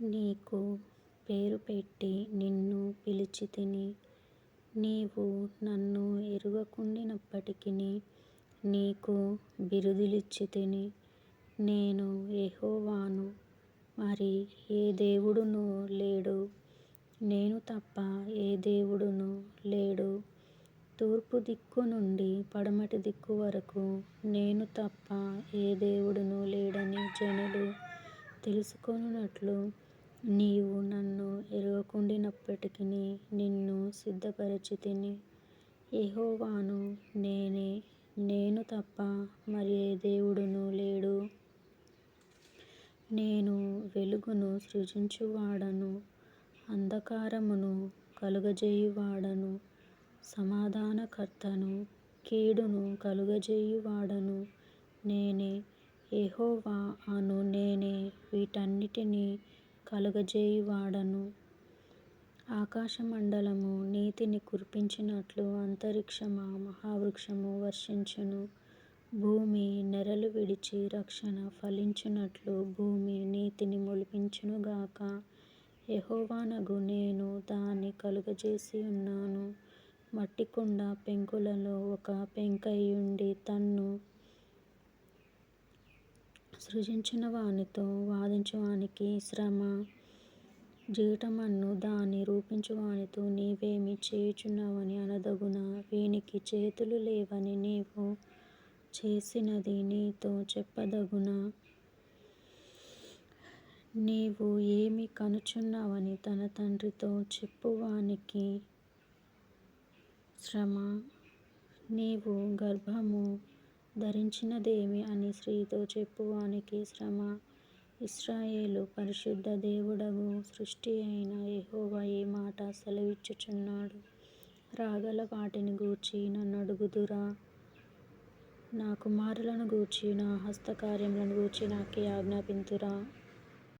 నీకు పేరు పెట్టి నిన్ను పిలిచితిని నీవు నన్ను ఎరుగకుండినప్పటికిని నీకు బిరుదులిచ్చితిని నేను యెహోవాను. మరి ఏ దేవుడునూ లేడు. నేను తప్ప ఏ దేవుడునూ లేడు. తూర్పు దిక్కు నుండి పడమటి దిక్కు వరకు నేను తప్ప ఏ దేవుడునూ లేడని జనులు తెలుసుకొనున్నట్లు నీవు నన్ను ఎరుగకుండినప్పటికిని నిన్ను సిద్ధపరచితిని. యెహోవాను నేనే నేను తప్ప మరి ఏ దేవుడును లేడు. నేను వెలుగును సృజించువాడను అంధకారమును కలుగజేయువాడను సమాధానకర్తను కీడును కలుగజేయువాడను. నేనే యెహోవా అను నేనే వీటన్నిటినీ కలుగజేయువాడను. ఆకాశమండలము నీతిని కురిపించినట్లు అంతరిక్షమా మహావృక్షము వర్షించును. భూమి నెరలు విడిచి రక్షణ ఫలించునట్లు భూమి నీతిని మొలిపించును గాక. యెహోవానగు నేను ఉన్నాను. మట్టి మట్టికుండ పెంకులలో ఒక పెంకయ్యుండి తన్ను సృజించిన వానితో వాదించువానికి శ్రమ జీవితమన్ను దాన్ని రూపించువానితో నీవేమి చేయుచున్నావని అనదగునా వీనికి చేతులు లేవని నీవు చేసినది నీతో చెప్పదగునా. నీవు ఏమి కనుచున్నావని తన తండ్రితో చెప్పువానికి శ్రమ నీవు గర్భము ధరించినదేమి అని స్త్రీతో చెప్పువానికి శ్రమ. ఇస్రాయేలు పరిశుద్ధ దేవుడగు సృష్టియైన యెహోవా ఈ మాట సెలవిచ్చుచున్నాడు. రాగల వాటిని గూర్చి నన్ను అడుగుదురా నా కుమారులను గూర్చి నా హస్తకార్యములను గూర్చి నాకు ఆజ్ఞాపింతురా.